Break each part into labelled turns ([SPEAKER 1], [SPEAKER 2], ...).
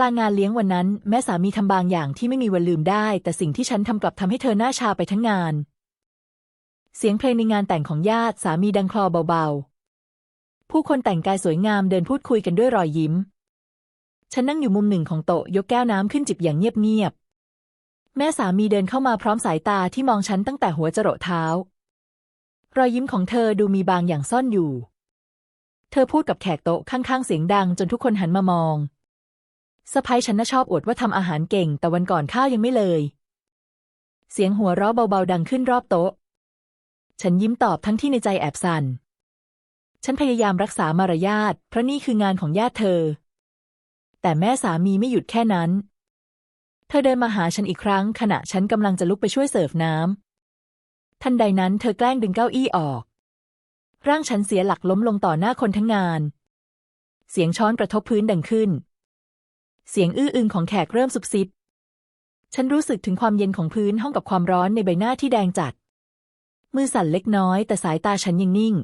[SPEAKER 1] กลางงานเลี้ยงวันนั้น แม่สามีทำบางอย่างที่ไม่มีวันลืมได้ แต่สิ่งที่ฉันทำกลับทำให้เธอหน้าชาไปทั้งงาน เสียงเพลงในงานแต่งของญาติสามีดังคลอเบาๆ ผู้คนแต่งกายสวยงามเดินพูดคุยกันด้วยรอยยิ้ม ฉันนั่งอยู่มุมหนึ่งของโต๊ะยกแก้วน้ำขึ้นจิบอย่างเงียบๆ แม่สามีเดินเข้ามาพร้อมสายตาที่มองฉันตั้งแต่หัวจรดเท้า รอยยิ้มของเธอดูมีบางอย่างซ่อนอยู่ เธอพูดกับแขกโต๊ะข้างๆ เสียงดังจนทุกคนหันมามอง สะพ้ยฉันน่ะชอบอวดว่าทำอาหารเก่ง แต่วันก่อนข้าวยังไม่เลย เสียงหัวเราะเบาๆดังขึ้นรอบโต๊ะ ฉันยิ้มตอบทั้งที่ในใจแอบสั่น ฉันพยายามรักษามารยาทเพราะนี่คืองานของญาติเธอ แต่แม่สามีไม่หยุดแค่นั้น เธอเดินมาหาฉันอีกครั้ง ขณะฉันกำลังจะลุกไปช่วยเสิร์ฟน้ำทันใดนั้นเธอแกล้งดึงเก้าอี้ออก ร่างฉันเสียหลักล้มลงต่อหน้าคนทั้งงาน เสียงช้อนกระทบพื้นดังขึ้น เสียงอื้ออึงของแขกเริ่มสุบซิบ ฉันรู้สึกถึงความเย็นของพื้นห้องกับความร้อนในใบหน้าที่แดงจัด มือสั่นเล็กน้อย แต่สายตาฉันยังนิ่ง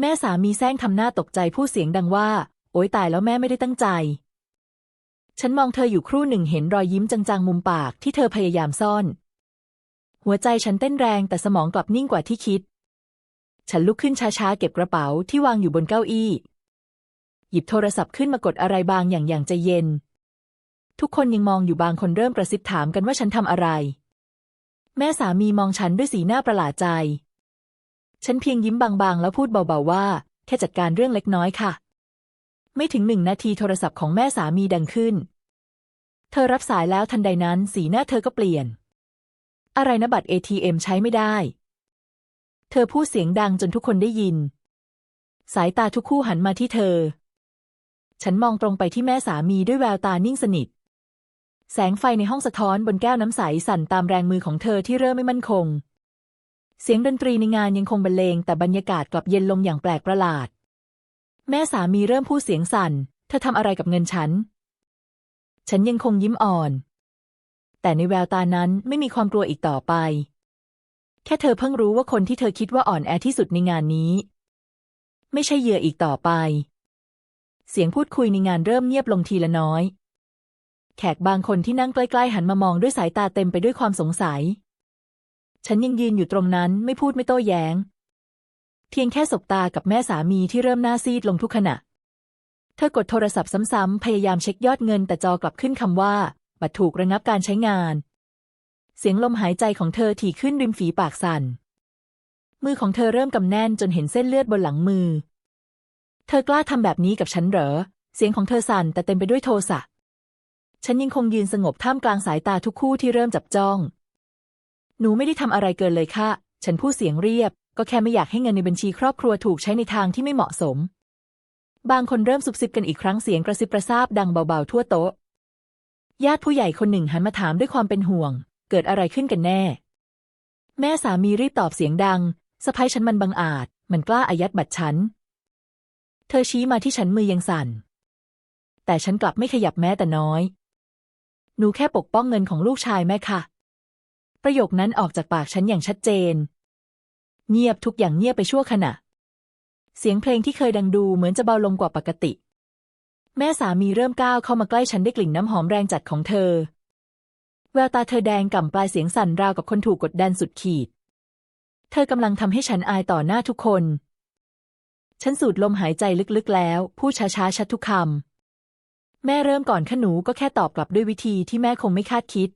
[SPEAKER 1] แม่สามีแซงทำหน้าตกใจพูดเสียงดังว่า โอ๊ยตายแล้วแม่ไม่ได้ตั้งใจ ฉันมองเธออยู่ครู่หนึ่งเห็นรอยยิ้มจางๆมุมปากที่เธอพยายามซ่อน หัวใจฉันเต้นแรงแต่สมองกลับนิ่งกว่าที่คิด ฉันลุกขึ้นช้าๆเก็บกระเป๋าที่วางอยู่บนเก้าอี้ หยิบโทรศัพท์ขึ้นมากดอะไรบางอย่างอย่างใจเย็น ทุกคนยังมองอยู่บางคนเริ่มกระซิบถามกันว่าฉันทำอะไร แม่สามีมองฉันด้วยสีหน้าประหลาดใจ ฉันเพียงยิ้มบางๆ แล้วพูดเบาๆว่า แค่จัดการเรื่องเล็กน้อยค่ะ ไม่ถึงหนึ่งนาทีโทรศัพท์ของแม่สามีดังขึ้น เธอรับสายแล้วทันใดนั้น สีหน้าเธอก็เปลี่ยน อะไรนะบัตร ATM ใช้ไม่ได้ เธอพูดเสียงดังจนทุกคนได้ยิน สายตาทุกคู่หันมาที่เธอ ฉันมองตรงไปที่แม่สามีด้วยแววตานิ่งสนิท แสงไฟในห้องสะท้อนบนแก้วน้ำใสสั่นตามแรงมือของเธอที่เริ่มไม่มั่นคง เสียงดนตรีในงานยังคงบรรเลง แต่บรรยากาศกลับเย็นลงอย่างแปลกประหลาด แม่สามีเริ่มพูดเสียงสั่น เธอทำอะไรกับเงินฉัน ฉันยังคงยิ้มอ่อน แต่ในแววตานั้นไม่มีความกลัวอีกต่อไป แค่เธอเพิ่งรู้ว่าคนที่เธอคิดว่าอ่อนแอที่สุดในงานนี้ ไม่ใช่เหยื่ออีกต่อไป เสียงพูดคุยในงานเริ่มเงียบลงทีละน้อย แขกบางคนที่นั่งใกล้ๆหันมามองด้วยสายตาเต็มไปด้วยความสงสัย ฉันยังยืนอยู่ตรงนั้นไม่พูดไม่โต้แย้ง เพียงแค่สบตากับแม่สามีที่เริ่มหน้าซีดลงทุกขณะ เธอกดโทรศัพท์ซ้ำๆพยายามเช็คยอดเงินแต่จอกลับขึ้นคำว่า บัตรถูกระงับการใช้งาน เสียงลมหายใจของเธอถี่ขึ้นริมฝีปากสั่น มือของเธอเริ่มกำแน่นจนเห็นเส้นเลือดบนหลังมือ เธอกล้าทำแบบนี้กับฉันเหรอ เสียงของเธอสั่นแต่เต็มไปด้วยโทสะ ฉันยังคงยืนสงบท่ามกลางสายตาทุกคู่ที่เริ่มจับจ้อง หนูไม่ได้ทำอะไรเกินเลยค่ะ ฉันพูดเสียงเรียบ ก็แค่ไม่อยากให้เงินในบัญชีครอบครัวถูกใช้ในทางที่ไม่เหมาะสม บางคนเริ่มซุบซิบกันอีกครั้งเสียงกระซิบกระซาบดังเบาๆทั่วโต๊ะ ญาติผู้ใหญ่คนหนึ่งหันมาถามด้วยความเป็นห่วง เกิดอะไรขึ้นกันแน่ แม่สามีรีบตอบเสียงดังสะพ้ยฉันมันบังอาจ มันกล้าอายัดบัตรฉัน เธอชี้มาที่ฉันมือยังสั่น แต่ฉันกลับไม่ขยับแม้แต่น้อย หนูแค่ปกป้องเงินของลูกชายแม่ค่ะ ประโยคนั้นออกจากปากฉันอย่างชัดเจน เงียบทุกอย่างเงียบไปชั่วขณะ เสียงเพลงที่เคยดังดูเหมือนจะเบาลงกว่าปกติ แม่สามีเริ่มก้าวเข้ามาใกล้ฉันด้กลิ่นน้ำหอมแรงจัดของเธอ แววตาเธอแดงก่ำปลายเสียงสั่นราวกับคนถูกกดดันสุดขีด เธอกำลังทำให้ฉันอายต่อหน้าทุกคน ฉันสูดลมหายใจลึกๆแล้ว พูดช้าๆชัดทุกคำ แม่เริ่มก่อนขนูก็แค่ตอบกลับด้วยวิธีที่แม่คงไม่คาดคิด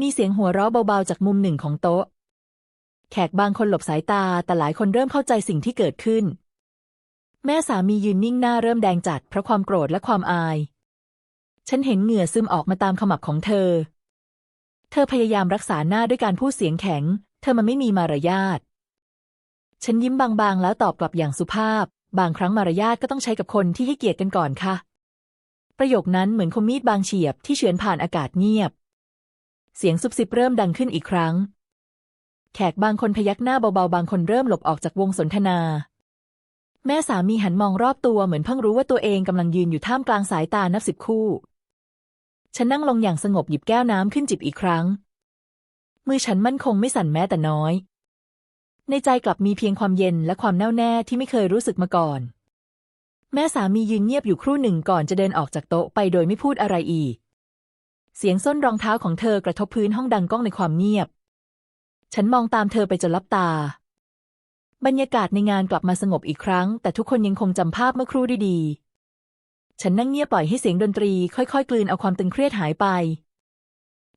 [SPEAKER 1] มีเสียงหัวเราะเบาๆจากมุมหนึ่งของโต๊ะ แขกบางคนหลบสายตา แต่หลายคนเริ่มเข้าใจสิ่งที่เกิดขึ้น แม่สามียืนนิ่งหน้าเริ่มแดงจัดเพราะความโกรธและความอาย ฉันเห็นเหงื่อซึมออกมาตามขมับของเธอ เธอพยายามรักษาหน้าด้วยการพูดเสียงแข็ง เธอมันไม่มีมารยาท ฉันยิ้มบางๆ แล้วตอบกลับอย่างสุภาพ บางครั้งมารยาทก็ต้องใช้กับคนที่ให้เกียรติกันก่อนค่ะ ประโยคนั้นเหมือนคมมีดบางเฉียบที่เฉือนผ่านอากาศเงียบ เสียงซุบซิบเริ่มดังขึ้นอีกครั้ง แขกบางคนพยักหน้าเบาๆ บางคนเริ่มหลบออกจากวงสนทนา แม่สามีหันมองรอบตัวเหมือนเพิ่งรู้ว่าตัวเองกำลังยืนอยู่ท่ามกลางสายตานับสิบคู่ ฉันนั่งลงอย่างสงบหยิบแก้วน้ำขึ้นจิบอีกครั้ง มือฉันมั่นคงไม่สั่นแม้แต่น้อย ในใจกลับมีเพียงความเย็นและความแน่วแน่ที่ไม่เคยรู้สึกมาก่อน แม่สามียืนเงียบอยู่ครู่หนึ่งก่อนจะเดินออกจากโต๊ะไปโดยไม่พูดอะไรอีก เสียงส้นรองเท้าของเธอกระทบพื้นห้องดังก้องในความเงียบ ฉันมองตามเธอไปจนลับตา บรรยากาศในงานกลับมาสงบอีกครั้ง แต่ทุกคนยังคงจำภาพเมื่อครู่ได้ดี ฉันนั่งเงียบปล่อยให้เสียงดนตรี ค่อยๆ กลืนเอาความตึงเครียดหายไป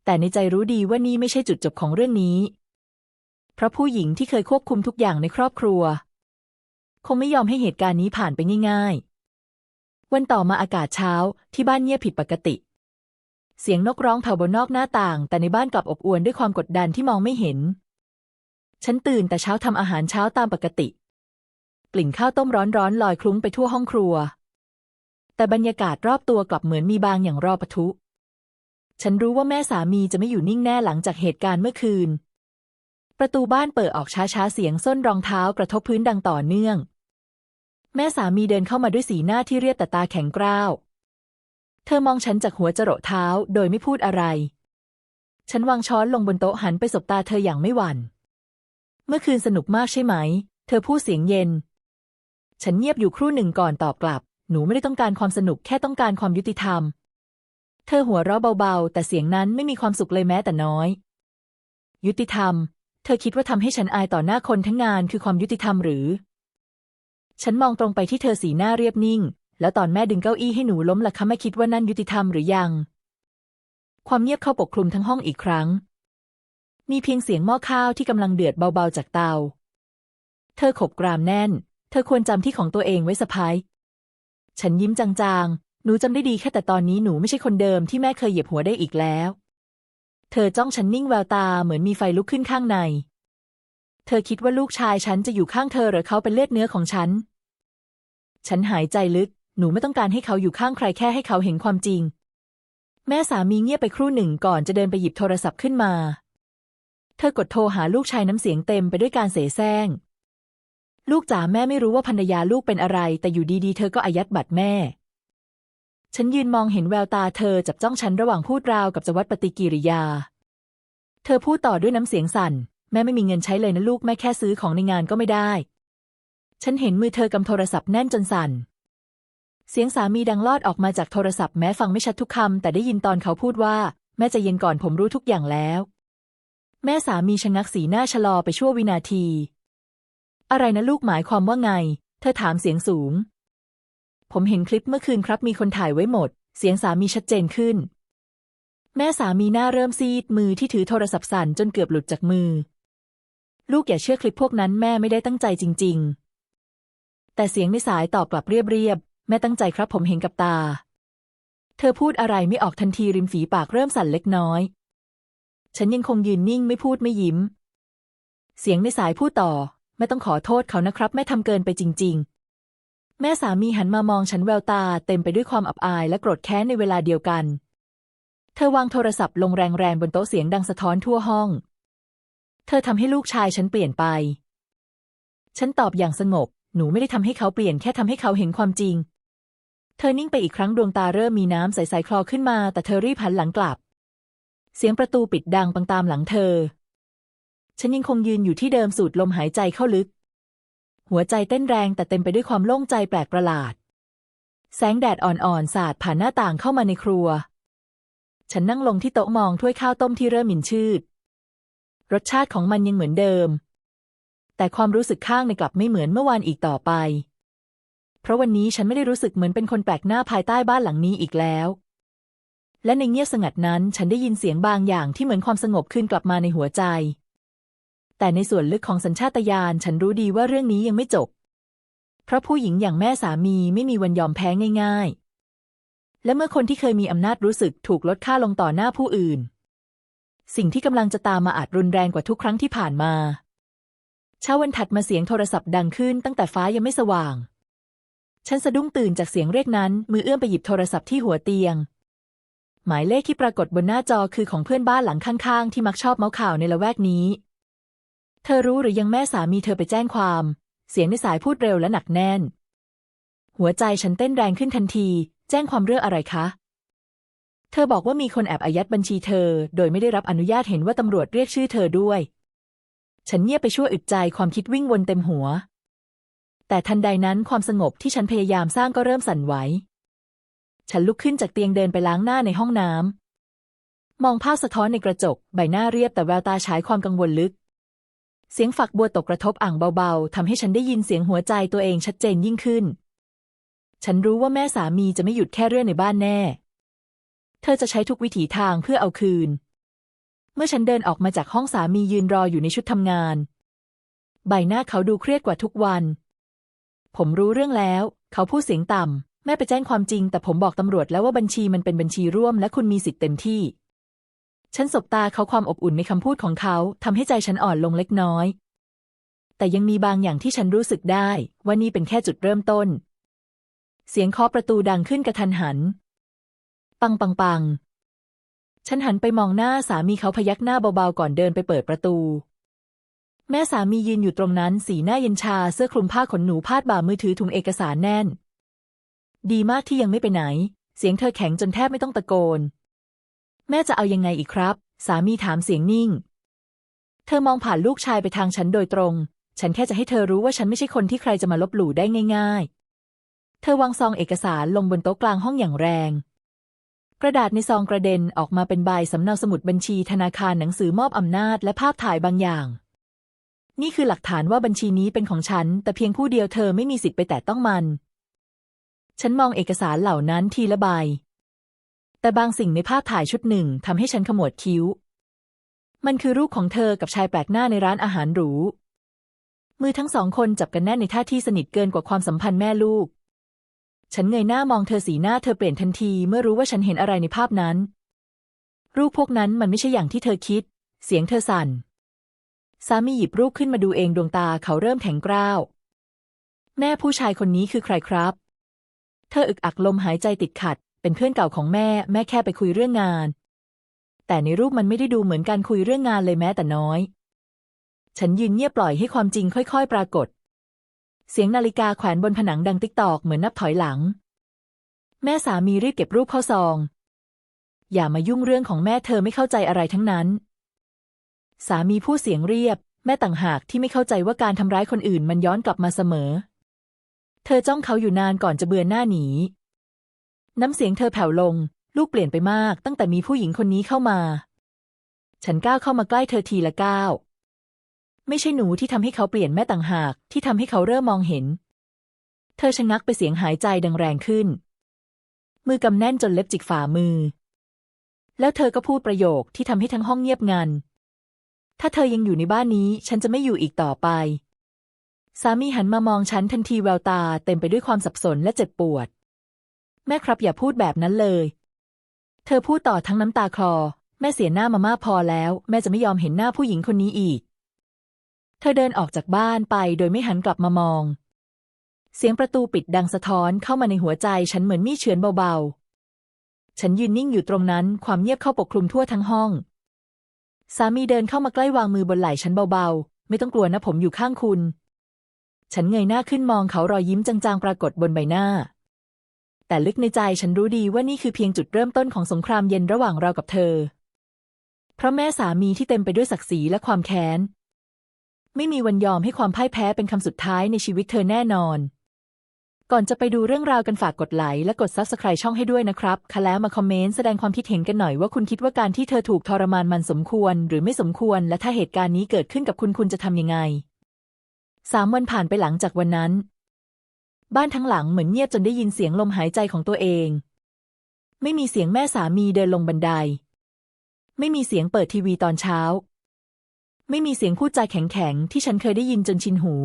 [SPEAKER 1] แต่ในใจรู้ดีว่านี่ไม่ใช่จุดจบของเรื่องนี้ เพราะผู้หญิงที่เคยควบคุมทุกอย่างในครอบครัว คงไม่ยอมให้เหตุการณ์นี้ผ่านไปง่าย ๆ วันต่อมาอากาศเช้าที่บ้านเงียบผิดปกติ เสียงนกร้องแผ่วบนนอกหน้าต่าง แต่ในบ้านกลับอบอวลด้วยความกดดันที่มองไม่เห็น ฉันตื่นแต่เช้าทำอาหารเช้าตามปกติ กลิ่นข้าวต้มร้อนๆลอยคลุ้งไปทั่วห้องครัว แต่บรรยากาศรอบตัวกลับเหมือนมีบางอย่างรอปะทุ ฉันรู้ว่าแม่สามีจะไม่อยู่นิ่งแน่หลังจากเหตุการณ์เมื่อคืน ประตูบ้านเปิดออกช้าๆ เสียงส้นรองเท้ากระทบพื้นดังต่อเนื่อง แม่สามีเดินเข้ามาด้วยสีหน้าที่เรียบแต่ตาแข็งกร้าว เธอมองฉันจากหัวจรดเท้าโดยไม่พูดอะไร ฉันวางช้อนลงบนโต๊ะหันไปสบตาเธออย่างไม่หวัน่น เมื่อคืนสนุกมากใช่ไหม เธอพูดเสียงเย็น ฉันเงียบอยู่ครู่หนึ่งก่อนตอบกลับ หนูไม่ได้ต้องการความสนุกแค่ต้องการความยุติธรรม เธอหัวเราะเบาๆ แต่เสียงนั้นไม่มีความสุขเลยแม้แต่น้อย ยุติธรรม เธอคิดว่าทำให้ฉันอายต่อหน้าคนทั้งงานคือความยุติธรรมหรือ ฉันมองตรงไปที่เธอสีหน้าเรียบนิ่ง แล้วตอนแม่ดึงเก้าอี้ให้หนูล้มล่ะคะแม่คิดว่านั่นยุติธรรมหรือยัง ความเงียบเข้าปกคลุมทั้งห้องอีกครั้ง มีเพียงเสียงหม้อข้าวที่กำลังเดือดเบาๆจากเตา เธอขบกรามแน่น เธอควรจำที่ของตัวเองไว้สะพายฉันยิ้มจางๆ หนูจำได้ดีแค่แต่ตอนนี้หนูไม่ใช่คนเดิมที่แม่เคยเหยียบหัวได้อีกแล้ว เธอจ้องฉันนิ่งแววตาเหมือนมีไฟลุกขึ้นข้างใน เธอคิดว่าลูกชายฉันจะอยู่ข้างเธอหรือเขาเป็นเลือดเนื้อของฉัน ฉันหายใจลึก หนูไม่ต้องการให้เขาอยู่ข้างใครแค่ให้เขาเห็นความจริง แม่สามีเงียบไปครู่หนึ่งก่อนจะเดินไปหยิบโทรศัพท์ขึ้นมา เธอกดโทรหาลูกชายน้ำเสียงเต็มไปด้วยการเสแสร้ง ลูกจ๋าแม่ไม่รู้ว่าภรรยาลูกเป็นอะไร แต่อยู่ดีๆ เธอก็อายัดบัตรแม่ ฉันยืนมองเห็นแววตาเธอจับจ้องฉันระหว่างพูดราวกับจะวัดปฏิกิริยา เธอพูดต่อด้วยน้ำเสียงสั่น แม่ไม่มีเงินใช้เลยนะลูกแม่แค่ซื้อของในงานก็ไม่ได้ ฉันเห็นมือเธอกำโทรศัพท์แน่นจนสั่น เสียงสามีดังลอดออกมาจากโทรศัพท์แม้ฟังไม่ชัดทุกคำแต่ได้ยินตอนเขาพูดว่า แม่ใจะเย็นก่อนผมรู้ทุกอย่างแล้ว แม่สามีชะงักสีหน้าชะลอไปชั่ววินาที อะไรนะลูกหมายความว่าไง เธอถามเสียงสูง ผมเห็นคลิปเมื่อคืนครับมีคนถ่ายไว้หมด เสียงสามีชัดเจนขึ้น แม่สามีหน้าเริ่มซีดมือที่ถือโทรศัพท์สั่นจนเกือบหลุดจากมือ ลูกอย่าเชื่อคลิปพวกนั้นแม่ไม่ได้ตั้งใจจริง ๆ แต่เสียงในสายตอบกลับเรียบๆแม่ตั้งใจครับผมเห็นกับตา เธอพูดอะไรไม่ออกทันทีริมฝีปากเริ่มสั่นเล็กน้อย ฉันยังคงยืนนิ่งไม่พูดไม่ยิ้ม เสียงในสายพูดต่อแม่ต้องขอโทษเขานะครับ แม่ทำเกินไปจริง ๆ แม่สามีหันมามองฉันแววตาเต็มไปด้วยความอับอายและโกรธแค้นในเวลาเดียวกัน เธอวางโทรศัพท์ลงแรงๆบนโต๊ะเสียงดังสะท้อนทั่วห้อง เธอทำให้ลูกชายฉันเปลี่ยนไป ฉันตอบอย่างสงบ หนูไม่ได้ทำให้เขาเปลี่ยนแค่ทำให้เขาเห็นความจริง เธอนิ่งไปอีกครั้งดวงตาเริ่มมีน้ำใสๆคลอขึ้นมา แต่เธอรีบหันหลังกลับ เสียงประตูปิดดังปังตามหลังเธอ ฉันยังคงยืนอยู่ที่เดิมสูดลมหายใจเข้าลึก หัวใจเต้นแรงแต่เต็มไปด้วยความโล่งใจแปลกประหลาด แสงแดดอ่อนๆ สาดผ่านหน้าต่างเข้ามาในครัว ฉันนั่งลงที่โต๊ะมองถ้วยข้าวต้มที่เริ่มหมิ่นชืด รสชาติของมันยังเหมือนเดิม แต่ความรู้สึกข้างในกลับไม่เหมือนเมื่อวานอีกต่อไป เพราะวันนี้ฉันไม่ได้รู้สึกเหมือนเป็นคนแปลกหน้าภายใต้บ้านหลังนี้อีกแล้ว และในเงียบสงัดนั้น ฉันได้ยินเสียงบางอย่างที่เหมือนความสงบคืนกลับมาในหัวใจ แต่ในส่วนลึกของสัญชาตญาณฉันรู้ดีว่าเรื่องนี้ยังไม่จบ เพราะผู้หญิงอย่างแม่สามีไม่มีวันยอมแพ้ง่าย ๆ และเมื่อคนที่เคยมีอำนาจรู้สึกถูกลดค่าลงต่อหน้าผู้อื่น สิ่งที่กำลังจะตามมาอาจรุนแรงกว่าทุกครั้งที่ผ่านมา เช้าวันถัดมาเสียงโทรศัพท์ดังขึ้นตั้งแต่ฟ้ายังไม่สว่าง ฉันสะดุ้งตื่นจากเสียงเรียกนั้น มือเอื้อมไปหยิบโทรศัพท์ที่หัวเตียงหมายเลขที่ปรากฏบนหน้าจอคือของเพื่อนบ้านหลังข้างๆ ที่มักชอบเมาส์ข่าวในละแวกนี้ เธอรู้หรือยังแม่สามีเธอไปแจ้งความ เสียงในสายพูดเร็วและหนักแน่น หัวใจฉันเต้นแรงขึ้นทันที แจ้งความเรื่องอะไรคะ เธอบอกว่ามีคนแอบอายัดบัญชีเธอ โดยไม่ได้รับอนุญาตเห็นว่าตำรวจเรียกชื่อเธอด้วย ฉันเงียบไปชั่วอึดใจความคิดวิ่งวนเต็มหัว แต่ทันใดนั้นความสงบที่ฉันพยายามสร้างก็เริ่มสั่นไหว ฉันลุกขึ้นจากเตียงเดินไปล้างหน้าในห้องน้ำมองภาพสะท้อนในกระจก ใบหน้าเรียบแต่แววตาฉายความกังวลลึก เสียงฝักบัวตกกระทบอ่างเบาๆทำให้ฉันได้ยินเสียงหัวใจตัวเองชัดเจนยิ่งขึ้น ฉันรู้ว่าแม่สามีจะไม่หยุดแค่เรื่องในบ้านแน่ เธอจะใช้ทุกวิถีทางเพื่อเอาคืน เมื่อฉันเดินออกมาจากห้องสามียืนรออยู่ในชุดทำงาน ใบหน้าเขาดูเครียดกว่าทุกวัน ผมรู้เรื่องแล้ว เขาพูดเสียงต่ำแม่ไปแจ้งความจริง แต่ผมบอกตำรวจแล้วว่าบัญชีมันเป็นบัญชีร่วมและคุณมีสิทธิ์เต็มที่ ฉันสบตาเขาความอบอุ่นในคำพูดของเขาทำให้ใจฉันอ่อนลงเล็กน้อย แต่ยังมีบางอย่างที่ฉันรู้สึกได้ ว่านี่เป็นแค่จุดเริ่มต้น เสียงเคาะประตูดังขึ้นกระทันหัน ปังปังปัง ฉันหันไปมองหน้าสามีเขาพยักหน้าเบาๆก่อนเดินไปเปิดประตู แม่สามียืนอยู่ตรงนั้น สีหน้าเย็นชาเสื้อคลุมผ้าขนหนูพาดบ่ามือถือถุงเอกสารแน่น ดีมากที่ยังไม่ไปไหน เสียงเธอแข็งจนแทบไม่ต้องตะโกน แม่จะเอายังไงอีกครับ สามีถามเสียงนิ่ง เธอมองผ่านลูกชายไปทางฉันโดยตรง ฉันแค่จะให้เธอรู้ว่าฉันไม่ใช่คนที่ใครจะมาลบหลู่ได้ง่าย ๆ เธอวางซองเอกสารลงบนโต๊ะกลางห้องอย่างแรง กระดาษในซองกระเด็นออกมาเป็นใบสำเนาสมุดบัญชีธนาคารหนังสือมอบอำนาจและภาพถ่ายบางอย่าง นี่คือหลักฐานว่าบัญชีนี้เป็นของฉัน แต่เพียงผู้เดียวเธอไม่มีสิทธิ์ไปแตะต้องมัน ฉันมองเอกสารเหล่านั้นทีละใบ แต่บางสิ่งในภาพถ่ายชุดหนึ่งทำให้ฉันขมวดคิ้ว มันคือรูปของเธอกับชายแปลกหน้าในร้านอาหารหรู มือทั้งสองคนจับกันแน่นในท่าที่สนิทเกินกว่าความสัมพันธ์แม่ลูก ฉันเงยหน้ามองเธอสีหน้าเธอเปลี่ยนทันทีเมื่อรู้ว่าฉันเห็นอะไรในภาพนั้น รูปพวกนั้นมันไม่ใช่อย่างที่เธอคิด เสียงเธอสั่น สามีหยิบรูปขึ้นมาดูเองดวงตาเขาเริ่มแข็งกร้าว แม่ผู้ชายคนนี้คือใครครับ เธออึกอักลมหายใจติดขัด เป็นเพื่อนเก่าของแม่ แม่แค่ไปคุยเรื่องงาน แต่ในรูปมันไม่ได้ดูเหมือนการคุยเรื่องงานเลยแม้แต่น้อย ฉันยืนเงียบปล่อยให้ความจริงค่อยๆ ปรากฏ เสียงนาฬิกาแขวนบนผนังดังติ๊กตอกเหมือนนับถอยหลัง แม่สามีรีบเก็บรูปเข้าซอง อย่ามายุ่งเรื่องของแม่เธอไม่เข้าใจอะไรทั้งนั้น สามีพูดเสียงเรียบ แม่ต่างหากที่ไม่เข้าใจว่าการทำร้ายคนอื่นมันย้อนกลับมาเสมอ เธอจ้องเขาอยู่นานก่อนจะเบือนหน้าหนี น้ำเสียงเธอแผ่วลง ลูกเปลี่ยนไปมากตั้งแต่มีผู้หญิงคนนี้เข้ามา ฉันก้าวเข้ามาใกล้เธอทีละก้าวไม่ใช่หนูที่ทำให้เขาเปลี่ยนแม่ต่างหากที่ทำให้เขาเริ่มมองเห็น เธอชะงักไปเสียงหายใจดังแรงขึ้น มือกำแน่นจนเล็บจิกฝ่ามือ แล้วเธอก็พูดประโยคที่ทำให้ทั้งห้องเงียบงัน ถ้าเธอยังอยู่ในบ้านนี้ ฉันจะไม่อยู่อีกต่อไป สามีหันมามองฉันทันทีแววตาเต็มไปด้วยความสับสนและเจ็บปวด แม่ครับอย่าพูดแบบนั้นเลย เธอพูดต่อทั้งน้ำตาคลอ แม่เสียหน้ามามากพอแล้ว แม่จะไม่ยอมเห็นหน้าผู้หญิงคนนี้อีก เธอเดินออกจากบ้านไปโดยไม่หันกลับมามอง เสียงประตูปิดดังสะท้อนเข้ามาในหัวใจฉันเหมือนมีเฉือนเบาๆ ฉันยืนนิ่งอยู่ตรงนั้นความเงียบเข้าปกคลุมทั่วทั้งห้อง สามีเดินเข้ามาใกล้วางมือบนไหล่ฉันเบาๆ ไม่ต้องกลัวนะผมอยู่ข้างคุณ ฉันเงยหน้าขึ้นมองเขารอยยิ้มจางๆ ปรากฏบนใบหน้า แต่ลึกในใจฉันรู้ดีว่านี่คือเพียงจุดเริ่มต้นของสงครามเย็นระหว่างเรากับเธอ เพราะแม่สามีที่เต็มไปด้วยศักดิ์ศรีและความแค้น ไม่มีวันยอมให้ความพ่ายแพ้เป็นคำสุดท้ายในชีวิตเธอแน่นอน ก่อนจะไปดูเรื่องราวกันฝากกดไลค์และกด Subscribe ช่องให้ด้วยนะครับค่ะแล้วมาคอมเมนต์แสดงความคิดเห็นกันหน่อยว่าคุณคิดว่าการที่เธอถูกทรมานมันสมควร หรือไม่สมควร และถ้าเหตุการณ์นี้เกิดขึ้นกับคุณคุณจะทำยังไงสามวันผ่านไปหลังจากวันนั้น บ้านทั้งหลังเหมือนเงียบจนได้ยินเสียงลมหายใจของตัวเอง ไม่มีเสียงแม่สามีเดินลงบันได ไม่มีเสียงเปิดทีวีตอนเช้า ไม่มีเสียงพูดจาแข็งๆ ที่ฉันเคยได้ยินจนชินหู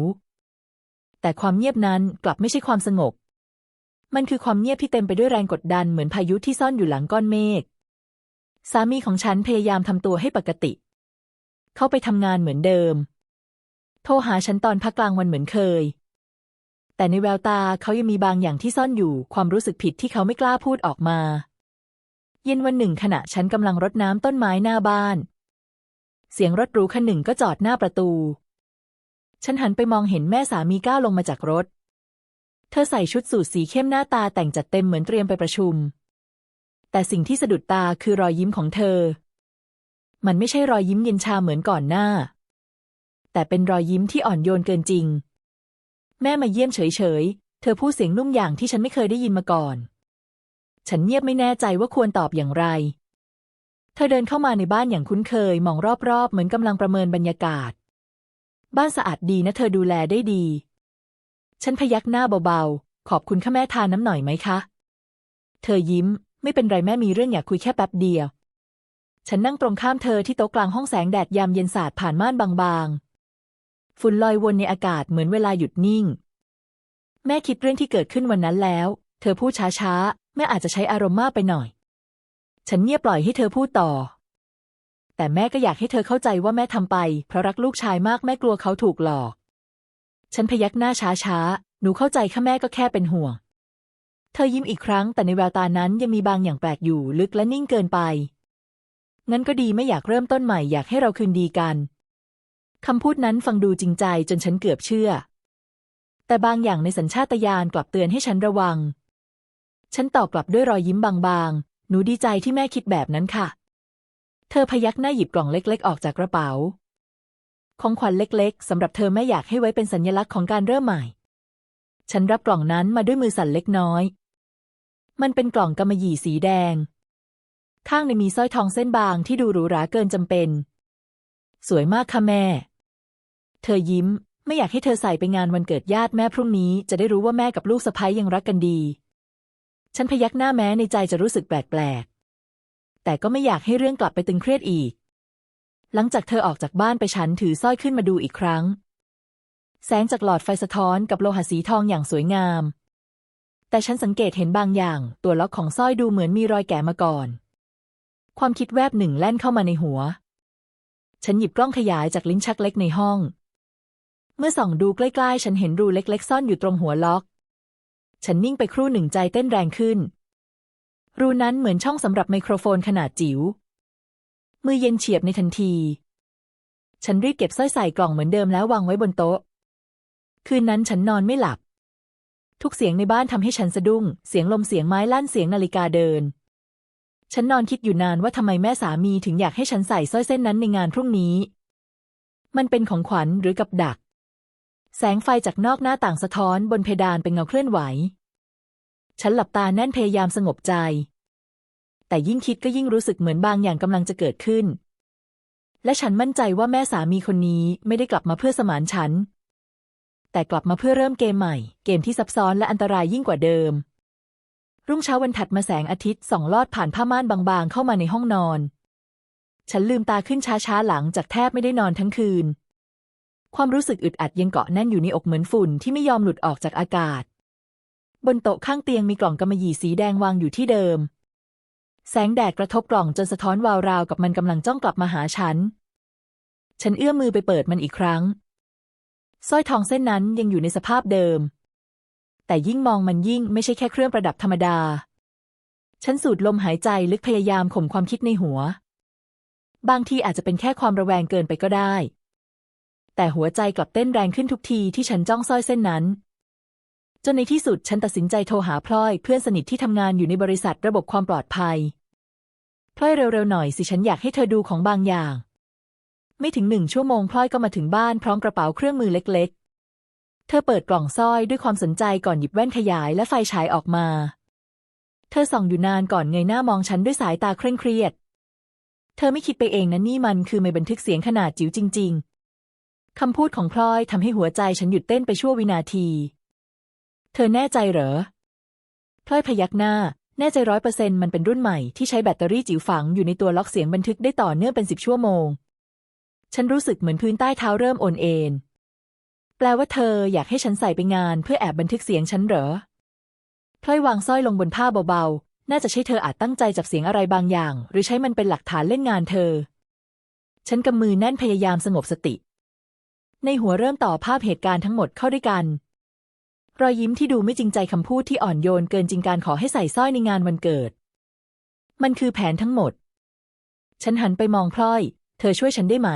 [SPEAKER 1] แต่ความเงียบนั้นกลับไม่ใช่ความสงบ มันคือความเงียบที่เต็มไปด้วยแรงกดดันเหมือนพายุที่ซ่อนอยู่หลังก้อนเมฆ สามีของฉันพยายามทำตัวให้ปกติ เข้าไปทำงานเหมือนเดิม โทรหาฉันตอนพักกลางวันเหมือนเคย แต่ในแววตาเขายังมีบางอย่างที่ซ่อนอยู่ความรู้สึกผิดที่เขาไม่กล้าพูดออกมา เย็นวันหนึ่งขณะฉันกำลังรดน้ำต้นไม้หน้าบ้าน เสียงรถหรูคันหนึ่งก็จอดหน้าประตู ฉันหันไปมองเห็นแม่สามีก้าวลงมาจากรถ เธอใส่ชุดสูทสีเข้มหน้าตาแต่งจัดเต็มเหมือนเตรียมไปประชุม แต่สิ่งที่สะดุดตาคือรอยยิ้มของเธอ มันไม่ใช่รอยยิ้มเย็นชาเหมือนก่อนหน้า แต่เป็นรอยยิ้มที่อ่อนโยนเกินจริง แม่มาเยี่ยมเฉยๆ เธอพูดเสียงนุ่มอย่างที่ฉันไม่เคยได้ยินมาก่อน ฉันเงียบไม่แน่ใจว่าควรตอบอย่างไร เธอเดินเข้ามาในบ้านอย่างคุ้นเคย มองรอบๆ เหมือนกำลังประเมินบรรยากาศ บ้านสะอาดดีนะเธอดูแลได้ดี ฉันพยักหน้าเบาๆ ขอบคุณค่ะแม่ทานน้ำหน่อยไหมคะ เธอยิ้ม ไม่เป็นไรแม่มีเรื่องอยากคุยแค่แป๊บเดียว ฉันนั่งตรงข้ามเธอที่โต๊ะกลางห้องแสงแดดยามเย็นสาดผ่านม่านบางๆ ฝุ่นลอยวนในอากาศเหมือนเวลาหยุดนิ่ง แม่คิดเรื่องที่เกิดขึ้นวันนั้นแล้ว เธอพูดช้าๆ แม่อาจจะใช้อารมณ์มากไปหน่อย ฉันเงียบปล่อยให้เธอพูดต่อ แต่แม่ก็อยากให้เธอเข้าใจว่าแม่ทำไป เพราะรักลูกชายมากแม่กลัวเขาถูกหลอก ฉันพยักหน้าช้าๆ หนูเข้าใจค่ะแม่ก็แค่เป็นห่วง เธอยิ้มอีกครั้ง แต่ในแววตานั้นยังมีบางอย่างแปลกอยู่ลึกและนิ่งเกินไปงั้นก็ดีไม่อยากเริ่มต้นใหม่อยากให้เราคืนดีกัน คำพูดนั้นฟังดูจริงใจจนฉันเกือบเชื่อ แต่บางอย่างในสัญชาตญาณกลับเตือนให้ฉันระวัง ฉันตอบกลับด้วยรอยยิ้มบางๆ หนูดีใจที่แม่คิดแบบนั้นค่ะ เธอพยักหน้าหยิบกล่องเล็ก ๆ ออกจากกระเป๋า ของขวัญเล็ก ๆสำหรับเธอแม่อยากให้ไว้เป็นสัญลักษณ์ของการเริ่มใหม่ ฉันรับกล่องนั้นมาด้วยมือสั่นเล็กน้อย มันเป็นกล่องกำมะหยี่สีแดง ข้างในมีสร้อยทองเส้นบางที่ดูหรูหราเกินจำเป็น สวยมากค่ะแม่ เธอยิ้ม ไม่อยากให้เธอใส่ไปงานวันเกิดญาติแม่พรุ่งนี้จะได้รู้ว่าแม่กับลูกสะใภ้ยังรักกันดี ฉันพยักหน้าแม้ในใจจะรู้สึกแปลกๆ แต่ก็ไม่อยากให้เรื่องกลับไปตึงเครียดอีก หลังจากเธอออกจากบ้านไปฉันถือสร้อยขึ้นมาดูอีกครั้ง แสงจากหลอดไฟสะท้อนกับโลหะสีทองอย่างสวยงาม แต่ฉันสังเกตเห็นบางอย่าง ตัวล็อกของสร้อยดูเหมือนมีรอยแกะมาก่อน ความคิดแวบหนึ่งแล่นเข้ามาในหัวฉันหยิบกล้องขยายจากลิ้นชักเล็กในห้อง เมื่อส่องดูใกล้ๆ ฉันเห็นรูเล็ก ๆ ซ่อนอยู่ตรงหัวล็อก ฉันนิ่งไปครู่หนึ่งใจเต้นแรงขึ้น รูนั้นเหมือนช่องสำหรับไมโครโฟนขนาดจิ๋ว มือเย็นเฉียบในทันที ฉันรีบเก็บสร้อยใส่กล่องเหมือนเดิมแล้ววางไว้บนโต๊ะ คืนนั้นฉันนอนไม่หลับ ทุกเสียงในบ้านทำให้ฉันสะดุ้ง เสียงลมเสียงไม้ลั่นเสียงนาฬิกาเดิน ฉันนอนคิดอยู่นานว่าทำไมแม่สามีถึงอยากให้ฉันใส่สร้อยเส้นนั้นในงานพรุ่งนี้ มันเป็นของขวัญหรือกับดัก แสงไฟจากนอกหน้าต่างสะท้อนบนเพดานเป็นเงาเคลื่อนไหว ฉันหลับตาแน่นพยายามสงบใจ แต่ยิ่งคิดก็ยิ่งรู้สึกเหมือนบางอย่างกำลังจะเกิดขึ้น และฉันมั่นใจว่าแม่สามีคนนี้ไม่ได้กลับมาเพื่อสมานฉัน แต่กลับมาเพื่อเริ่มเกมใหม่ เกมที่ซับซ้อนและอันตรายยิ่งกว่าเดิม รุ่งเช้าวันถัดมาแสงอาทิตย์ส่องลอดผ่านผ้าม่านบางๆ เข้ามาในห้องนอน ฉันลืมตาขึ้นช้าๆหลังจากแทบไม่ได้นอนทั้งคืน ความรู้สึกอึดอัดยังเกาะแน่นอยู่ในอกเหมือนฝุ่นที่ไม่ยอมหลุดออกจากอากาศ บนโต๊ะข้างเตียงมีกล่องกำมะหยี่สีแดงวางอยู่ที่เดิม แสงแดดกระทบกล่องจนสะท้อนวาวราวกับมันกำลังจ้องกลับมาหาฉัน ฉันเอื้อมมือไปเปิดมันอีกครั้งสร้อยทองเส้นนั้นยังอยู่ในสภาพเดิม แต่ยิ่งมองมันยิ่งไม่ใช่แค่เครื่องประดับธรรมดา ฉันสูดลมหายใจลึกพยายามข่มความคิดในหัว บางทีอาจจะเป็นแค่ความระแวงเกินไปก็ได้ แต่หัวใจกลับเต้นแรงขึ้นทุกทีที่ฉันจ้องสร้อยเส้นนั้น จนในที่สุดฉันตัดสินใจโทรหาพลอยเพื่อนสนิทที่ทำงานอยู่ในบริษัทระบบความปลอดภัยพลอยเร็วๆหน่อยสิฉันอยากให้เธอดูของบางอย่าง ไม่ถึงหนึ่งชั่วโมงพลอยก็มาถึงบ้านพร้อมกระเป๋าเครื่องมือเล็ก ๆ เธอเปิดกล่องสร้อยด้วยความสนใจก่อนหยิบแว่นขยายและไฟฉายออกมา เธอส่องอยู่นานก่อนเงยหน้ามองฉันด้วยสายตาเคร่งเครียด เธอไม่คิดไปเองนะนี่มันคือไม่บันทึกเสียงขนาดจิ๋วจริง ๆ คำพูดของพลอยทำให้หัวใจฉันหยุดเต้นไปชั่ววินาที เธอแน่ใจเหรอ พลอยพยักหน้า แน่ใจร้อยเปอร์เซ็นต์มันเป็นรุ่นใหม่ที่ใช้แบตเตอรี่จิ๋วฝังอยู่ในตัวล็อกเสียงบันทึกได้ต่อเนื่องเป็นสิบชั่วโมง ฉันรู้สึกเหมือนพื้นใต้เท้าเริ่มโอนเอ็นแปลว่าเธออยากให้ฉันใส่ไปงานเพื่อแอบบันทึกเสียงฉันเหรอ พลอยวางสร้อยลงบนผ้าเบาๆ น่าจะใช่เธออาจตั้งใจจับเสียงอะไรบางอย่าง หรือใช้มันเป็นหลักฐานเล่นงานเธอ ฉันกำมือแน่นพยายามสงบสติ ในหัวเริ่มต่อภาพเหตุการณ์ทั้งหมดเข้าด้วยกัน รอยยิ้มที่ดูไม่จริงใจคำพูดที่อ่อนโยนเกินจริงการขอให้ใส่สร้อยในงานวันเกิด มันคือแผนทั้งหมด ฉันหันไปมองพลอย เธอช่วยฉันได้ไหม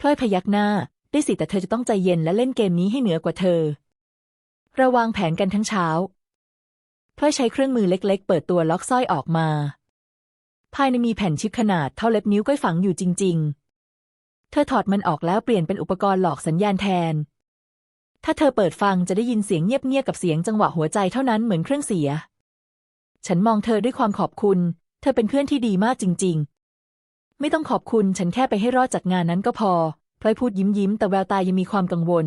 [SPEAKER 1] พลอยพยักหน้า ได้สิแต่เธอจะต้องใจเย็นและเล่นเกมนี้ให้เหนือกว่าเธอ ระวางแผนกันทั้งเช้าพลอยใช้เครื่องมือเล็ก ๆ เปิดตัวล็อกสร้อยออกมา ภายในมีแผ่นชิปขนาดเท่าเล็บนิ้วก้อยฝังอยู่จริง ๆ เธอถอดมันออกแล้วเปลี่ยนเป็นอุปกรณ์หลอกสัญญาณแทน ถ้าเธอเปิดฟังจะได้ยินเสียงเงียบๆกับเสียงจังหวะหัวใจเท่านั้นเหมือนเครื่องเสีย ฉันมองเธอด้วยความขอบคุณ เธอเป็นเพื่อนที่ดีมากจริง ๆ ไม่ต้องขอบคุณฉันแค่ไปให้รอดจากงานนั้นก็พอพลอยพูดยิ้มยิ้มแต่แววตายังมีความกังวล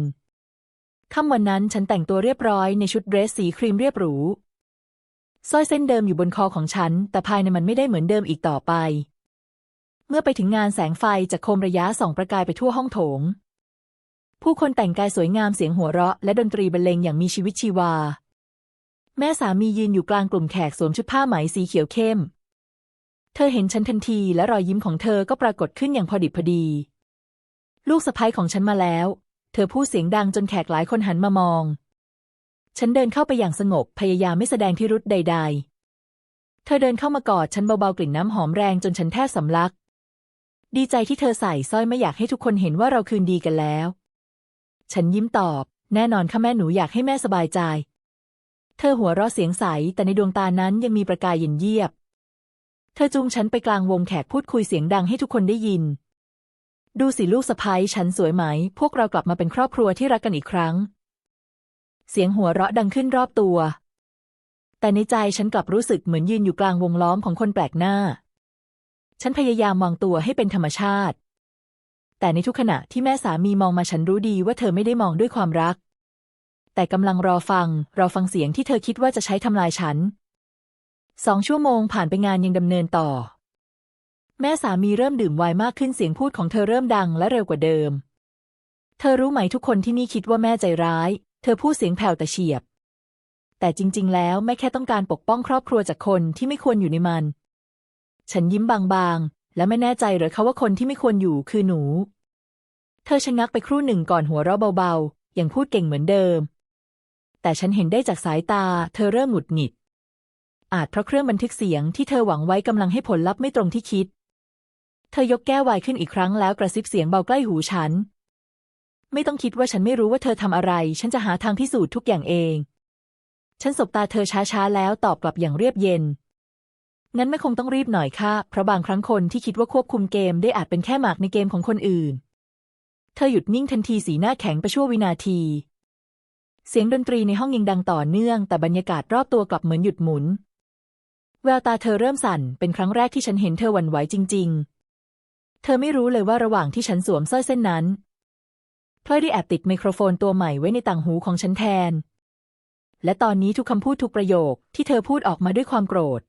[SPEAKER 1] ค่ำวันนั้นฉันแต่งตัวเรียบร้อยในชุดเดรสสีครีมเรียบหรูสร้อยเส้นเดิมอยู่บนคอของฉัน แต่ภายในมันไม่ได้เหมือนเดิมอีกต่อไป เมื่อไปถึงงานแสงไฟจากโคมระยะส่องประกายไปทั่วห้องโถง ผู้คนแต่งกายสวยงามเสียงหัวเราะ และดนตรีบรรเลงอย่างมีชีวิตชีวา แม่สามียืนอยู่กลางกลุ่มแขกสวมชุดผ้าไหมสีเขียวเข้ม เธอเห็นฉันทันทีและรอยยิ้มของเธอก็ปรากฏขึ้นอย่างพอดิบพอดี ลูกสะใภ้ของฉันมาแล้ว เธอพูดเสียงดังจนแขกหลายคนหันมามอง ฉันเดินเข้าไปอย่างสงบพยายามไม่แสดงพิรุษใด ๆ เธอเดินเข้ามากอดฉันเบาๆกลิ่นน้ำหอมแรงจนฉันแทบสำลัก ดีใจที่เธอใส่สร้อยไม่อยากให้ทุกคนเห็นว่าเราคืนดีกันแล้ว ฉันยิ้มตอบ แน่นอนค่ะแม่หนูอยากให้แม่สบายใจ เธอหัวเราะเสียงใส แต่ในดวงตานั้นยังมีประกายเย็นเยียบ เธอจูงฉันไปกลางวงแขกพูดคุยเสียงดังให้ทุกคนได้ยิน ดูสิลูกสะใภ้ฉันสวยไหม พวกเรากลับมาเป็นครอบครัวที่รักกันอีกครั้ง เสียงหัวเราะดังขึ้นรอบตัว แต่ในใจฉันกลับรู้สึกเหมือนยืนอยู่กลางวงล้อมของคนแปลกหน้า ฉันพยายามวางตัวให้เป็นธรรมชาติ แต่ในทุกขณะที่แม่สามีมองมาฉันรู้ดีว่าเธอไม่ได้มองด้วยความรัก แต่กำลังรอฟัง รอฟังเสียงที่เธอคิดว่าจะใช้ทำลายฉัน สองชั่วโมงผ่านไปงานยังดำเนินต่อ แม่สามีเริ่มดื่มไวน์มากขึ้นเสียงพูดของเธอเริ่มดังและเร็วกว่าเดิม เธอรู้ไหมทุกคนที่นี่คิดว่าแม่ใจร้าย เธอพูดเสียงแผ่วแต่เฉียบแต่จริง ๆ แล้วแม่แค่ต้องการปกป้องครอบครัวจากคนที่ไม่ควรอยู่ในมัน ฉันยิ้มบางๆ และไม่แน่ใจหรือคะว่าคนที่ไม่ควรอยู่คือหนู เธอชะงักไปครู่หนึ่งก่อนหัวเราะเบาๆ ยังพูดเก่งเหมือนเดิม แต่ฉันเห็นได้จากสายตา เธอเริ่มหงุดหงิด อาจเพราะเครื่องบันทึกเสียงที่เธอหวังไว้กำลังให้ผลลัพธ์ไม่ตรงที่คิด เธอยกแก้วไวน์ขึ้นอีกครั้งแล้วกระซิบเสียงเบาใกล้หูฉัน ไม่ต้องคิดว่าฉันไม่รู้ว่าเธอทำอะไร ฉันจะหาทางพิสูจน์ทุกอย่างเอง ฉันสบตาเธอช้าๆแล้วตอบกลับอย่างเรียบเย็น งั้นไม่คงต้องรีบหน่อยค่ะ เพราะบางครั้งคนที่คิดว่าควบคุมเกมได้อาจเป็นแค่หมากในเกมของคนอื่น เธอหยุดนิ่งทันทีสีหน้าแข็งไปชั่ววินาที เสียงดนตรีในห้องยังดังต่อเนื่อง แต่บรรยากาศรอบตัวกลับเหมือนหยุดหมุน แววตาเธอเริ่มสั่น เป็นครั้งแรกที่ฉันเห็นเธอหวั่นไหวจริง ๆ เธอไม่รู้เลยว่าระหว่างที่ฉันสวมสร้อยเส้นนั้นพลอยได้แอบติดไมโครโฟนตัวใหม่ไว้ในต่างหูของฉันแทน และตอนนี้ทุกคำพูดทุกประโยคที่เธอพูดออกมาด้วยความโกรธ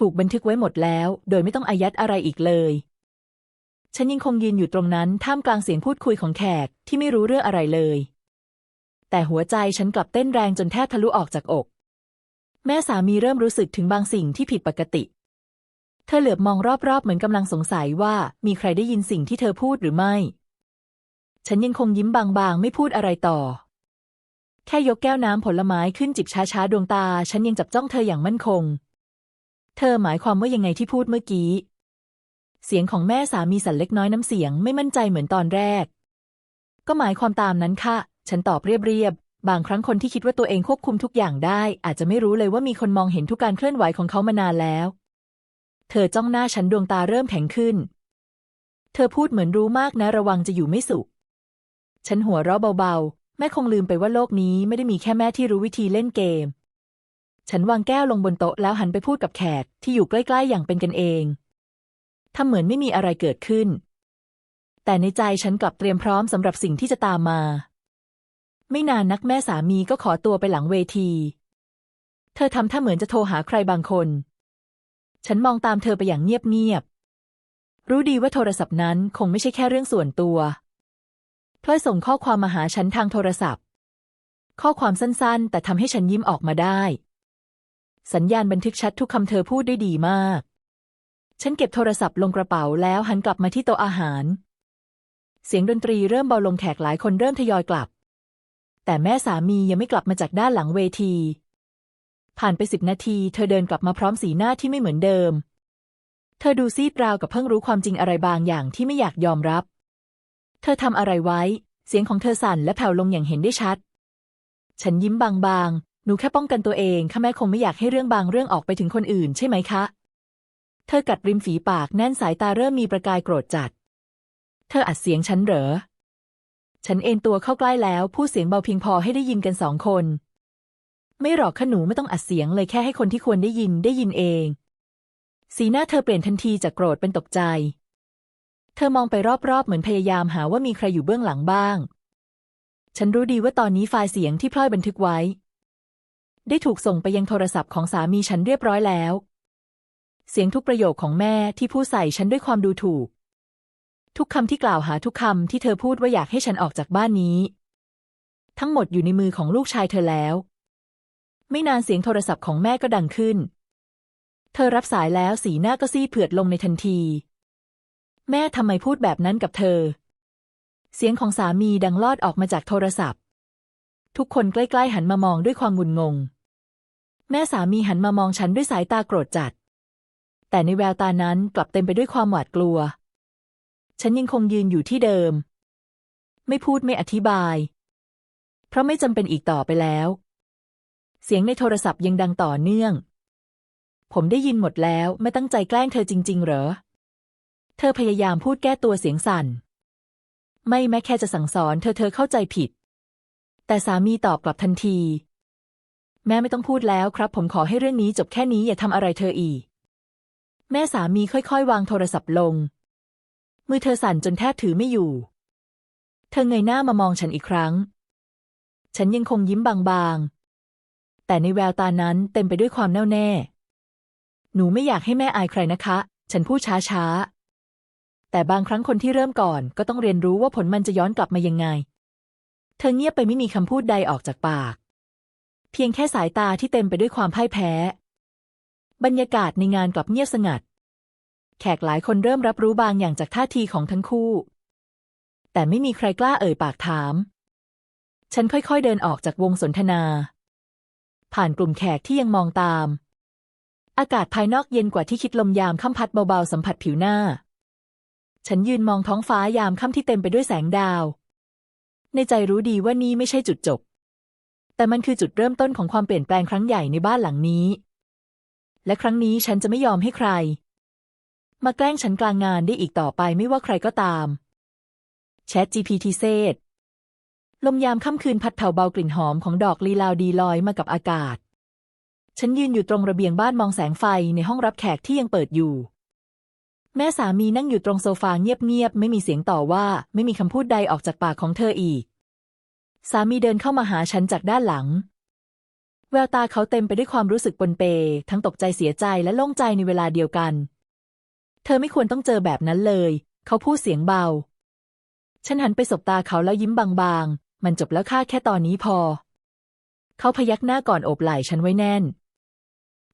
[SPEAKER 1] ถูกบันทึกไว้หมดแล้ว โดยไม่ต้องอายัดอะไรอีกเลย ฉันยังคงยืนอยู่ตรงนั้นท่ามกลางเสียงพูดคุยของแขกที่ไม่รู้เรื่องอะไรเลย แต่หัวใจฉันกลับเต้นแรงจนแทบทะลุออกจากอก แม่สามีเริ่มรู้สึกถึงบางสิ่งที่ผิดปกติ เธอเหลือบมองรอบๆ เหมือนกำลังสงสัยว่ามีใครได้ยินสิ่งที่เธอพูดหรือไม่ ฉันยังคงยิ้มบางๆ ไม่พูดอะไรต่อแค่ยกแก้วน้ำผลไม้ขึ้นจิบช้าๆ ดวงตา ฉันยังจับจ้องเธออย่างมั่นคง เธอหมายความว่ายังไงที่พูดเมื่อกี้ เสียงของแม่สามีสั่นเล็กน้อยน้ำเสียงไม่มั่นใจเหมือนตอนแรก ก็หมายความตามนั้นค่ะ ฉันตอบเรียบๆ บางครั้งคนที่คิดว่าตัวเองควบคุมทุกอย่างได้ อาจจะไม่รู้เลยว่ามีคนมองเห็นทุกการเคลื่อนไหวของเขามานานแล้ว เธอจ้องหน้าฉันดวงตาเริ่มแข็งขึ้น เธอพูดเหมือนรู้มากนะระวังจะอยู่ไม่สุข ฉันหัวเราะเบาๆ แม่คงลืมไปว่าโลกนี้ไม่ได้มีแค่แม่ที่รู้วิธีเล่นเกม ฉันวางแก้วลงบนโต๊ะแล้วหันไปพูดกับแขกที่อยู่ใกล้ๆอย่างเป็นกันเองทำเหมือนไม่มีอะไรเกิดขึ้น แต่ในใจฉันกลับเตรียมพร้อมสำหรับสิ่งที่จะตามมา ไม่นานนักแม่สามีก็ขอตัวไปหลังเวที เธอทำท่าเหมือนจะโทรหาใครบางคน ฉันมองตามเธอไปอย่างเงียบๆ รู้ดีว่าโทรศัพท์นั้นคงไม่ใช่แค่เรื่องส่วนตัวพลอยส่งข้อความมาหาฉันทางโทรศัพท์ ข้อความสั้นๆ แต่ทำให้ฉันยิ้มออกมาได้ สัญญาณบันทึกชัดทุกคำเธอพูดได้ดีมาก ฉันเก็บโทรศัพท์ลงกระเป๋าแล้วหันกลับมาที่โต๊ะอาหาร เสียงดนตรีเริ่มเบาลงแขกหลายคนเริ่มทยอยกลับ แต่แม่สามียังไม่กลับมาจากด้านหลังเวที ผ่านไปสิบนาที เธอเดินกลับมาพร้อมสีหน้าที่ไม่เหมือนเดิม เธอดูซีดราวกับเพิ่งรู้ความจริงอะไรบางอย่างที่ไม่อยากยอมรับ เธอทำอะไรไว้ เสียงของเธอสั่นและแผ่วลงอย่างเห็นได้ชัด ฉันยิ้มบางๆ หนูแค่ป้องกันตัวเองค่ะแม่คงไม่อยากให้เรื่องบางเรื่องออกไปถึงคนอื่นใช่ไหมคะ เธอกัดริมฝีปากแน่นสายตาเริ่มมีประกายโกรธจัด เธออัดเสียงฉันเหรอ ฉันเอนตัวเข้าใกล้แล้วพูดเสียงเบาเพียงพอให้ได้ยินกันสองคน ไม่หรอกขนูไม่ต้องอัดเสียงเลยแค่ให้คนที่ควรได้ยินได้ยินเอง สีหน้าเธอเปลี่ยนทันทีจากโกรธเป็นตกใจ เธอมองไปรอบๆเหมือนพยายามหาว่ามีใครอยู่เบื้องหลังบ้าง ฉันรู้ดีว่าตอนนี้ไฟล์เสียงที่พลอยบันทึกไว้ ได้ถูกส่งไปยังโทรศัพท์ของสามีฉันเรียบร้อยแล้ว เสียงทุกประโยคของแม่ที่พูดใส่ฉันด้วยความดูถูก ทุกคำที่กล่าวหาทุกคำที่เธอพูดว่าอยากให้ฉันออกจากบ้านนี้ ทั้งหมดอยู่ในมือของลูกชายเธอแล้ว ไม่นานเสียงโทรศัพท์ของแม่ก็ดังขึ้น เธอรับสายแล้วสีหน้าก็ซีเผือดลงในทันที แม่ทำไมพูดแบบนั้นกับเธอ เสียงของสามีดังลอดออกมาจากโทรศัพท์ ทุกคนใกล้ๆหันมามองด้วยความงุนงง แม่สามีหันมามองฉันด้วยสายตาโกรธจัด แต่ในแววตานั้นกลับเต็มไปด้วยความหวาดกลัว ฉันยังคงยืนอยู่ที่เดิม ไม่พูดไม่อธิบาย เพราะไม่จำเป็นอีกต่อไปแล้ว เสียงในโทรศัพท์ยังดังต่อเนื่อง ผมได้ยินหมดแล้วไม่ตั้งใจแกล้งเธอจริง ๆ เหรอ เธอพยายามพูดแก้ตัวเสียงสั่น ไม่แม้แค่จะสั่งสอนเธอเธอเข้าใจผิด แต่สามีตอบกลับทันที แม่ไม่ต้องพูดแล้วครับ ผมขอให้เรื่องนี้จบแค่นี้อย่าทำอะไรเธออีก แม่สามีค่อยๆ วางโทรศัพท์ลง มือเธอสั่นจนแทบถือไม่อยู่ เธอเงยหน้ามามองฉันอีกครั้ง ฉันยังคงยิ้มบางๆ แต่ในแววตานั้นเต็มไปด้วยความแน่วแน่ หนูไม่อยากให้แม่อายใครนะคะ ฉันพูดช้าๆแต่บางครั้งคนที่เริ่มก่อนก็ต้องเรียนรู้ว่าผลมันจะย้อนกลับมายังไง เธอเงียบไปไม่มีคำพูดใดออกจากปาก เพียงแค่สายตาที่เต็มไปด้วยความพ่ายแพ้ บรรยากาศในงานกลับเงียบสงัด แขกหลายคนเริ่มรับรู้บางอย่างจากท่าทีของทั้งคู่ แต่ไม่มีใครกล้าเอ่ยปากถาม ฉันค่อยๆเดินออกจากวงสนทนา ผ่านกลุ่มแขกที่ยังมองตาม อากาศภายนอกเย็นกว่าที่คิดลมยามค่ำพัดเบาๆสัมผัสผิวหน้า ฉันยืนมองท้องฟ้ายามค่ำที่เต็มไปด้วยแสงดาว ในใจรู้ดีว่านี่ไม่ใช่จุดจบ แต่มันคือจุดเริ่มต้นของความเปลี่ยนแปลงครั้งใหญ่ในบ้านหลังนี้ และครั้งนี้ฉันจะไม่ยอมให้ใคร มาแกล้งฉันกลางงานได้อีกต่อไปไม่ว่าใครก็ตามแชท GPT เซตลมยามค่ำคืนพัดเผาเบากลิ่นหอมของดอกลีลาวดีลอยมากับอากาศ ฉันยืนอยู่ตรงระเบียงบ้านมองแสงไฟในห้องรับแขกที่ยังเปิดอยู่ แม่สามีนั่งอยู่ตรงโซฟาเงียบๆ ไม่มีเสียงต่อว่า ไม่มีคำพูดใดออกจากปากของเธออีก สามีเดินเข้ามาหาฉันจากด้านหลัง แววตาเขาเต็มไปด้วยความรู้สึกปนเป ทั้งตกใจเสียใจและโล่งใจในเวลาเดียวกัน เธอไม่ควรต้องเจอแบบนั้นเลย เขาพูดเสียงเบา ฉันหันไปสบตาเขาแล้วยิ้มบางๆ มันจบแล้วค่าแค่ตอนนี้พอ เขาพยักหน้าก่อนโอบไหล่ฉันไว้แน่น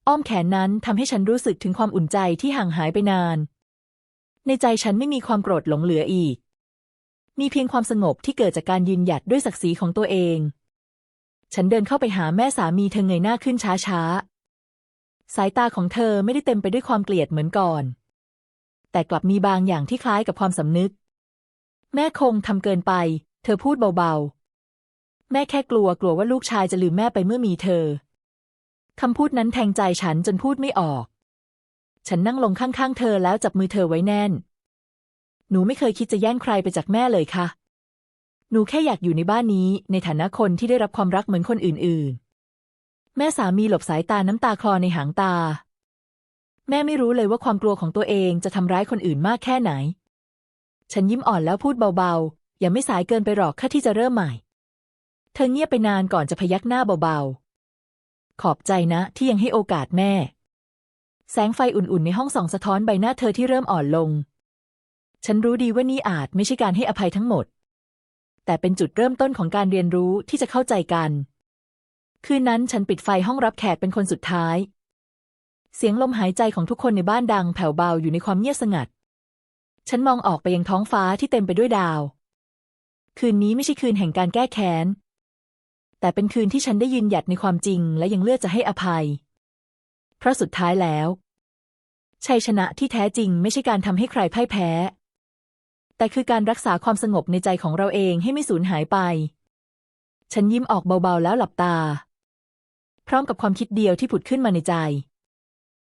[SPEAKER 1] อ้อมแขนนั้นทำให้ฉันรู้สึกถึงความอุ่นใจที่ห่างหายไปนาน ในใจฉันไม่มีความโกรธหลงเหลืออีก มีเพียงความสงบที่เกิดจากการยืนหยัดด้วยศักดิ์ศรีของตัวเอง ฉันเดินเข้าไปหาแม่สามีเธอเงยหน้าขึ้นช้าๆ สายตาของเธอไม่ได้เต็มไปด้วยความเกลียดเหมือนก่อน แต่กลับมีบางอย่างที่คล้ายกับความสำนึก แม่คงทำเกินไป เธอพูดเบาๆ แม่แค่กลัวกลัวว่าลูกชายจะลืมแม่ไปเมื่อมีเธอคำพูดนั้นแทงใจฉันจนพูดไม่ออก ฉันนั่งลงข้างๆเธอแล้วจับมือเธอไว้แน่น หนูไม่เคยคิดจะแย่งใครไปจากแม่เลยค่ะ หนูแค่อยากอยู่ในบ้านนี้ ในฐานะคนที่ได้รับความรักเหมือนคนอื่นๆ แม่สามีหลบสายตาน้ำตาคลอในหางตา แม่ไม่รู้เลยว่าความกลัวของตัวเองจะทำร้ายคนอื่นมากแค่ไหน ฉันยิ้มอ่อนแล้วพูดเบาๆ อยังไม่สายเกินไปหรอกค่าที่จะเริ่มใหม่ เธอเงียบไปนานก่อนจะพยักหน้าเบาๆ ขอบใจนะที่ยังให้โอกาสแม่ แสงไฟอุ่นๆ ในห้องส่องสะท้อนใบหน้าเธอที่เริ่มอ่อนลง ฉันรู้ดีว่านี่อาจไม่ใช่การให้อภัยทั้งหมด แต่เป็นจุดเริ่มต้นของการเรียนรู้ที่จะเข้าใจกัน คืนนั้นฉันปิดไฟห้องรับแขกเป็นคนสุดท้าย เสียงลมหายใจของทุกคนในบ้านดังแผ่วเบาอยู่ในความเงียบสงัด ฉันมองออกไปยังท้องฟ้าที่เต็มไปด้วยดาว คืนนี้ไม่ใช่คืนแห่งการแก้แค้น แต่เป็นคืนที่ฉันได้ยืนหยัดในความจริงและยังเลือกจะให้อภัย เพราะสุดท้ายแล้ว ชัยชนะที่แท้จริงไม่ใช่การทำให้ใครพ่ายแพ้ แต่คือการรักษาความสงบในใจของเราเองให้ไม่สูญหายไป ฉันยิ้มออกเบาๆแล้วหลับตา พร้อมกับความคิดเดียวที่ผุดขึ้นมาในใจ